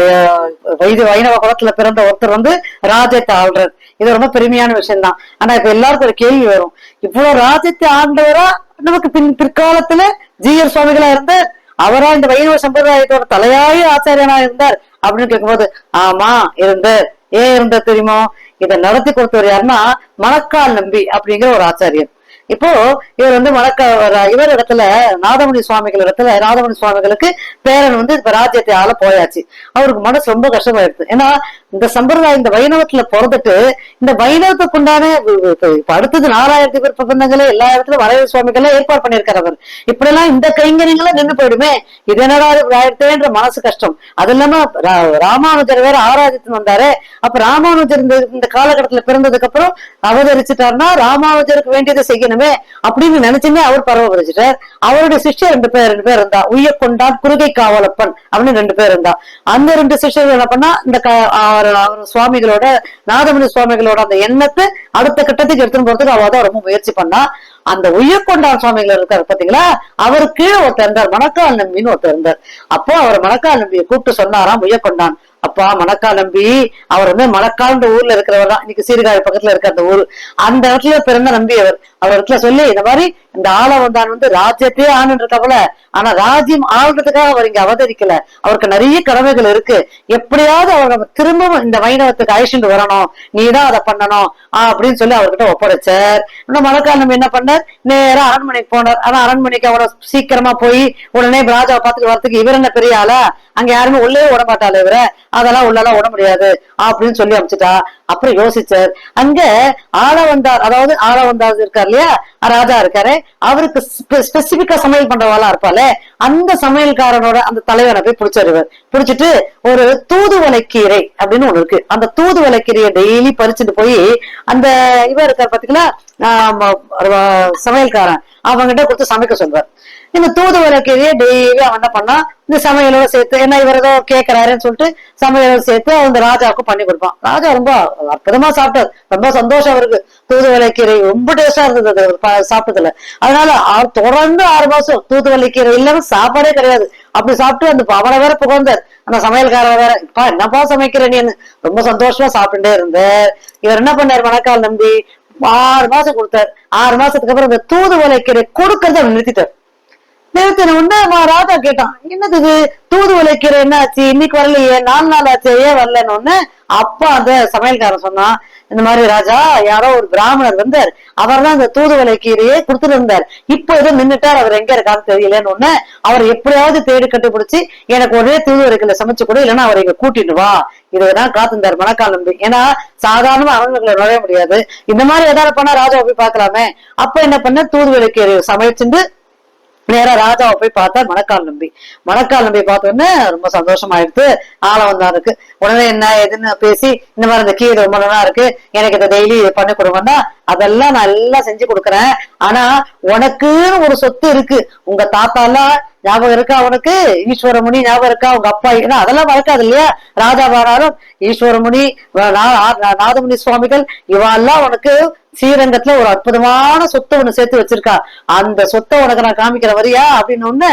வைது வைணவ குலத்துல பிறந்த ஒருத்தர் வந்து ராஜ்யத்தை ஆள்றது இது ரொம்ப பெருமையான விஷயம் தான் ஆனா இப்ப எல்லாருக்கும் ஒரு கேள்வி வரும். இவ்வளவு ராஜ்யத்தை ஆண்டவரா நமக்கு பின் பிற்காலத்துல ஜீயர் சுவாமிகளா இருந்தார்? அவரா இந்த வைணவ சம்பிரதாயத்தோட தலையாய ஆச்சாரியனா இருந்தார்? அப்படின்னு கேட்கும்போது ஆமா இருந்து ஏன் இருந்த தெரியுமோ? இதை நடத்தி கொடுத்தவர் யாருன்னா மணக்கால் நம்பி அப்படிங்கிற ஒரு ஆச்சாரியர். இப்போ இவர் வந்து மணக்க இவர் இடத்துல நாதமணி சுவாமிகள் இடத்துல நாதமணி சுவாமிகளுக்கு பேரன் வந்து இப்ப ராஜ்யத்தை ஆள போயாச்சு. அவருக்கு மனசு ரொம்ப கஷ்டமாயிடுது. ஏன்னா இந்த சம்பிரதாயம் இந்த வைணவத்துல பிறந்துட்டு இந்த வைணவத்துக்கு உண்டான இப்ப அடுத்தது நாலாயிரத்தி பேர் பிரபந்தங்களே எல்லா இடத்துலயும் வரைவு சுவாமிகளே ஏற்பாடு பண்ணியிருக்காரு அவர். இப்படி எல்லாம் இந்த கைங்கரியங்களும் நின்று போயிடுமே. இது என்னடா இது மனசு கஷ்டம். அது இல்லாம ரா- ராமானுஜர் வேற ஆராதித்து வந்தாரு. அப்ப ராமானுஜர் இந்த காலகட்டத்துல பிறந்ததுக்கு அப்புறம் அவதரிச்சுட்டாருன்னா ராமானுஜருக்கு வேண்டியதை செய்யணும். அப்படின்னு நினைச்சுமே அவர் பரவப்படுச்சிட்டார் அவருடைய சிஷ்யர் ரெண்டு பேர் ரெண்டு பேர் இருந்தா. உய்ய கொண்டான் குருகை காவலப்பன் அப்படின்னு ரெண்டு பேர் இருந்தா. அந்த ரெண்டு சிஷ்யர்கள் என்ன பண்ணா இந்த அவர் சுவாமிகளோட நாதமணி சுவாமிகளோட அந்த எண்ணத்தை அடுத்த கட்டத்துக்கு எடுத்துன்னு போறதுக்கு அவ தான் ரொம்ப முயற்சி பண்ணா. அந்த உய்யக்கொண்டான் சுவாமிகள் இருக்காரு பாத்தீங்களா? அவர் கீழே ஒருத்தர் இருந்தார் மணக்கால் நம்பின்னு ஒருத்தர் இருந்தார். அப்போ அவர் மணக்கால் நம்பியை கூப்பிட்டு சொன்னாராம் உய்யக்கொண்டான். அப்பா மணக்கால் நம்பி அவர் வந்து மணக்கால்ன்ற ஊர்ல இருக்கிறவர் தான். இன்னைக்கு சீர்காழி பக்கத்துல இருக்க அந்த ஊர். அந்த இடத்துல பிறந்த நம்பி அவர். அவர்கிட்ட சொல்லி இந்த மாதிரி இந்த ஆளவந்தான் வந்து ராஜ்யத்தையே ஆண்டு இருக்கவல ஆனா ராஜ்யம் ஆள்றதுக்காக அவர் இங்க அவதரிக்கல. அவருக்கு நிறைய கடமைகள் இருக்கு. எப்படியாவது அவர் நம்ம திரும்பவும் இந்த வைணவத்துக்கு அழிச்சுட்டு வரணும். நீதான் அதை பண்ணணும். அப்படின்னு சொல்லி அவர்கிட்ட ஒப்படைச்சார். இன்னும் மழைக்காலம் என்ன பண்ணார்? நேரா அரண்மனைக்கு போனார். ஆனா அரண்மனைக்கு அவரை சீக்கிரமா போய் உடனே ராஜாவை பார்த்துட்டு வரத்துக்கு இவர் என்ன பெரிய ஆளா? அங்க யாருமே உள்ளே விட மாட்டாள் இவர. அதெல்லாம் உள்ளெல்லாம் விட முடியாது. அப்படின்னு சொல்லி அமைச்சிட்டா அப்புறம் யோசிச்சார். அங்க ஆள வந்தார் அதாவது ஆள வந்தார் இருக்காரு இல்லையா? ராஜா இருக்காரு. அவருக்கு ஸ்பெசிபிக்கா சமையல் பண்றவாளா இருப்பால அந்த சமையல்காரனோட அந்த தலைவனை போய் பிடிச்சிருவார். பிடிச்சிட்டு ஒரு தூதுவளை கீரை அப்படின்னு ஒண்ணு இருக்கு. அந்த தூதுவளை டெய்லி பறிச்சுட்டு போய் அந்த இவர் இருக்கார் பாத்தீங்களா? ஆஹ் சமையல்காரன். அவங்ககிட்ட கொடுத்து சமைக்க சொல்வார். இந்த தூதுவளை கீரையை டெய்லி அவன் என்ன பண்ணா இந்த சமையலோட சேர்த்து என்ன இவர் ஏதோ கேட்கறாருன்னு சொல்லிட்டு சமையலோட சேர்த்து அந்த ராஜாவுக்கும் பண்ணி கொடுப்பான். ராஜா ரொம்ப அற்புதமா சாப்பிட்டார். ரொம்ப சந்தோஷம் அவருக்கு. தூதுவலை கீரை ரொம்ப டேஸ்டா இருந்தது அது. சாப்பிட்டதுல. அதனால அவர் தொடர்ந்து ஆறு மாசம் தூதுவலை கீரை இல்லாம சாப்பாடே கிடையாது. அப்படி சாப்பிட்டு அந்த அவனை வேற புகழ்ந்தார். அந்த சமையல்கார வேற இப்பா என்னப்பா சமைக்கிற நீன்னு ரொம்ப சந்தோஷமா சாப்பிட்டுட்டே இருந்தார். இவர் என்ன பண்ணார் மணக்கால் நம்பி? ஆறு மாசம் கொடுத்தார். ஆறு மாசத்துக்கு அப்புறம் இந்த தூதுவலை கீரை கொடுக்கறத அவர் நிறுத்திட்டார். நிறுத்தின உடனே ராஜா கேட்டான். என்னது இது? தூது உழைக்கிற என்ன ஆச்சு இன்னைக்கு வரலையே. நாலு நாள் ஆச்சு. ஏன் வரலன்னு ஒண்ணு அப்பா அந்த சமையல்காரன் சொன்னான். இந்த மாதிரி ராஜா யாரோ ஒரு பிராமணர் வந்தார். அவர் தான் இந்த தூது கீரையே கொடுத்துட்டு இருந்தார் இப்போ ஏதோ நின்றுட்டார் அவர் எங்க இருக்கான்னு தெரியலன்னு ஒண்ணு அவர் எப்படியாவது தேடி கண்டுபிடிச்சு எனக்கு ஒரே தூது வலைக்கில சமைச்சு கொடு இல்லைன்னா அவரை இங்க கூட்டிட்டு வா. இதுதான் காத்திருந்தார் மணக்கால் நம்பி. ஏன்னா சாதாரணமா அரண்மனைக்குள்ள நுழைய முடியாது. இந்த மாதிரி ஏதாவது பண்ணா ராஜா போய் பாக்கலாமே அப்ப என்ன பண்ண? தூது கீரை சமைச்சுட்டு நேரா ராஜாவை போய் பார்த்தா மணக்கால் நம்பி. மணக்கால் நம்பி பார்த்த ரொம்ப ரொம்ப ஆழம் ஆள வந்தாருக்கு உடனே என்ன எதுன்னு பேசி இந்த மாதிரி இந்த கீரை ரொம்ப நல்லா இருக்கு எனக்கு இதை டெய்லி பண்ணி கொடுங்கன்னா அதெல்லாம் நான் எல்லாம் செஞ்சு கொடுக்குறேன். ஆனா உனக்குன்னு ஒரு சொத்து இருக்கு. உங்க தாத்தா எல்லாம் ஞாபகம் இருக்கா உனக்கு? ஈஸ்வரமுனி ஞாபகம் இருக்கா? உங்க அப்பா ஏன்னா அதெல்லாம் மறக்காது இல்லையா? ராஜா வாராலும் ஈஸ்வரமுனி நாதமுனி சுவாமிகள் இவெல்லாம் உனக்கு ஸ்ரீரங்கத்துல ஒரு அற்புதமான சொத்தை ஒண்ணு சேர்த்து வச்சிருக்கா. அந்த சொத்தை உனக்கு நான் காமிக்கிற வரியா? அப்படின்னு ஒண்ணு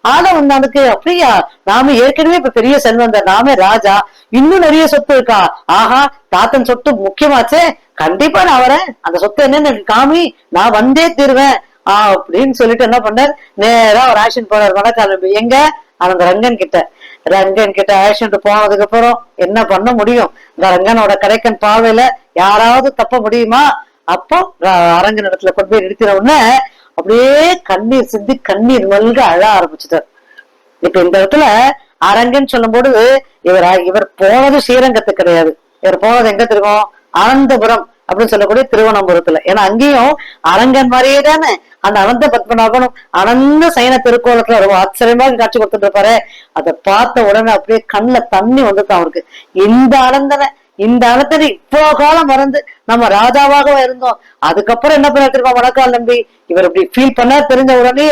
ஆள வந்து அதுக்கு அப்படியா? நாம ஏற்கனவே இப்ப பெரிய செல்வந்தர் நாமே ராஜா. இன்னும் நிறைய சொத்து இருக்கா? ஆஹா தாத்தன் சொத்து முக்கியமாச்சே. கண்டிப்பா நான் வரேன். அந்த சொத்து என்னன்னு எனக்கு காமி நான் வந்தே தீருவேன். ஆஹ் அப்படின்னு சொல்லிட்டு என்ன பண்ணார்? நேரா ஒரு ஆக்ஷன் போனார் வடக்கால எங்க? அந்த ரங்கன் கிட்ட. ரங்கன் கிட்ட ஆக்ஷன் போனதுக்கு அப்புறம் என்ன பண்ண முடியும்? இந்த ரங்கனோட கடைக்கன் பார்வையில யாராவது தப்ப முடியுமா? அப்போ அரங்க அரங்கன் இடத்துல கொண்டு போய் நிறுத்தின உடனே அப்படியே கண்ணீர் சிந்தி கண்ணீர் மல்க அழ ஆரம்பிச்சுட்டார். இப்ப இந்த இடத்துல அரங்கன்னு சொல்லும்போது இவர் இவர் போனது ஸ்ரீரங்கத்து கிடையாது. இவர் போனது எங்க தெரியும்? அனந்தபுரம் அப்படின்னு சொல்லக்கூடிய திருவனந்தபுரத்துல ஏன்னா அங்கேயும் அரங்கன் மாதிரியே தானே. அந்த அனந்த பத்மநாபனும் அனந்த சைன திருக்கோலத்துல ரொம்ப ஆச்சரியமாக காட்சி கொடுத்துட்டு இருப்பாரு. அதை பார்த்த உடனே அப்படியே கண்ணுல தண்ணி வந்துட்டான் அவருக்கு. இந்த அனந்தனை இந்த அனந்தனை இவ்வளவு காலம் மறந்து நம்ம ராஜாவாக இருந்தோம். அதுக்கப்புறம் என்ன பண்ணிருக்கோம்? வணக்கம் நம்பி. இவர் இப்படி ஃபீல் பண்ண தெரிஞ்ச உடனே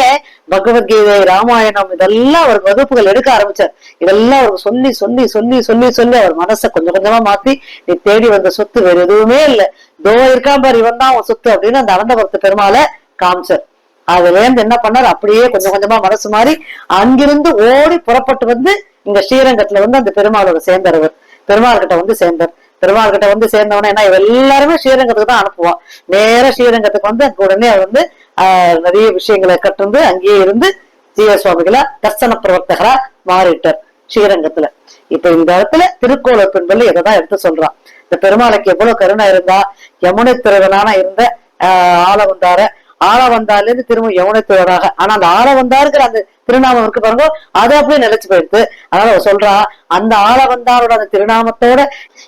பகவத்கீதை ராமாயணம் இதெல்லாம் அவர் வகுப்புகள் எடுக்க ஆரம்பிச்சார். இதெல்லாம் அவருக்கு சொல்லி சொல்லி சொல்லி சொல்லி சொல்லி அவர் மனசை கொஞ்சம் கொஞ்சமா மாத்தி நீ தேடி வந்த சொத்து வேற எதுவுமே இல்லை. தோ இருக்கான் பாரு இவன் தான் அவன் சொத்து அப்படின்னு அந்த அனந்தபுரத்து பெருமாளை காமிச்சார். அதுல இருந்து என்ன பண்ணார்? அப்படியே கொஞ்சம் கொஞ்சமா மனசு மாறி அங்கிருந்து ஓடி புறப்பட்டு வந்து இங்க ஸ்ரீரங்கத்துல வந்து அந்த பெருமாளோட சேர்ந்தவர். பெருமாள் கிட்ட வந்து சேர்ந்தார் பெருமாள் கிட்ட வந்து சேர்ந்தவன என்ன எல்லாருமே ஸ்ரீரங்கத்துக்கு தான் அனுப்புவான். நேர ஸ்ரீரங்கத்துக்கு வந்து அங்க உடனே வந்து ஆஹ், நிறைய விஷயங்களை கற்றுந்து அங்கேயே இருந்து ஜீவ சுவாமிகளா தர்சன பிரவர்த்தகரா மாறிட்டார் ஸ்ரீரங்கத்துல. இப்ப இந்த இடத்துல திருக்கோள பெண்கள் இதைதான் எடுத்து சொல்றான். இந்த பெருமாளுக்கு எவ்வளவு கருணை இருந்தா யமுனை திருவனான இருந்த ஆஹ் ஆள வந்தார ஆள வந்தாலேருந்து திரும்ப யமுனை ஆனா அந்த ஆள வந்தாருங்கிற அந்த திருநாமம் இருக்கு பாருங்க அது அப்படியே நிலைச்சு போயிடுது. அதனால அவ சொல்றா அந்த ஆள வந்தாரோட அந்த திருநாமத்தோட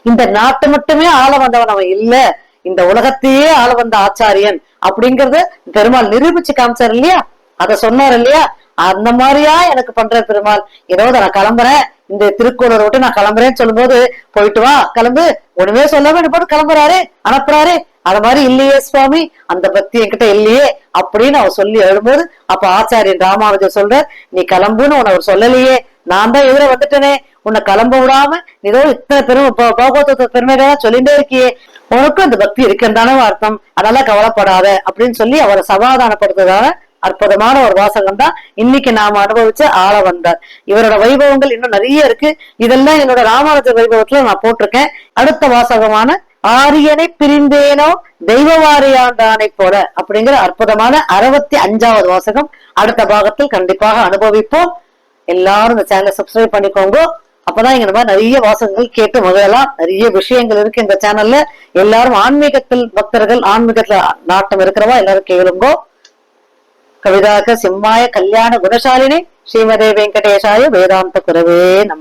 இந்த நாட்டு மட்டுமே ஆள வந்தவன் அவன் இல்ல. இந்த உலகத்தையே ஆள வந்த ஆச்சாரியன் அப்படிங்கறத பெருமாள் நிரூபிச்சு காமிச்சார் இல்லையா? அத சொன்னார் இல்லையா? அந்த மாதிரியா எனக்கு பண்ற பெருமாள். ஏதாவது நான் கிளம்புறேன். இந்த திருக்கோளரை விட்டு நான் கிளம்புறேன்னு சொல்லும்போது போயிட்டு வா கிளம்பு. ஒண்ணுமே சொல்லாம என்ன போட்டு கிளம்புறாரு அனுப்புறாரு. அது மாதிரி இல்லையே சுவாமி அந்த பக்தி என்கிட்ட இல்லையே அப்படின்னு அவர் சொல்லி எழும்போது அப்ப ஆச்சாரியன் ராமானுஜர் சொல்ற நீ கிளம்புன்னு உன்னை அவர் சொல்லலையே. நான் தான் எதிர வந்துட்டேனே. உன்னை கிளம்ப விடாம ஏதோ இத்தனை பெருமை போ- போகவத்த பெருமைகளா சொல்லிட்டே இருக்கியே. உனக்கும் அந்த பக்தி இருக்குன்னு அர்த்தம். அதெல்லாம் கவலைப்படாத. அப்படின்னு சொல்லி அவரை சமாதானப்படுத்துறதால அற்புதமான ஒரு வாசகம் தான் இன்னைக்கு நாம அனுபவிச்ச ஆள வந்தார். இவரோட வைபவங்கள் இன்னும் நிறைய இருக்கு. இதெல்லாம் என்னோட ராமானுஜர் வைபவத்துல நான் போட்டிருக்கேன். அடுத்த வாசகமான ஆரியனை பிரிந்தேனோ தெய்வவாரியாண்டானை போல அப்படிங்கிற அற்புதமான அறுபத்தி அஞ்சாவது வாசகம் அடுத்த பாகத்தில் கண்டிப்பாக அனுபவிப்போம். எல்லாரும் இந்த சேனலை சப்ஸ்கிரைப் பண்ணிக்கோங்க. அப்பதான் இங்க இந்த மாதிரி நிறைய வாசகங்கள் கேட்டு மகிழலாம். நிறைய விஷயங்கள் இருக்கு இந்த சேனல்ல எல்லாரும் ஆன்மீகத்தில் பக்தர்கள் ஆன்மீகத்துல நாட்டம் இருக்கிறவா எல்லாரும் கேளுங்கோ. கவிதாக சிம்மாய கல்யாண குணசாலினி ஸ்ரீமதே வெங்கடேஷாய வேதாந்த குரவே நம்ம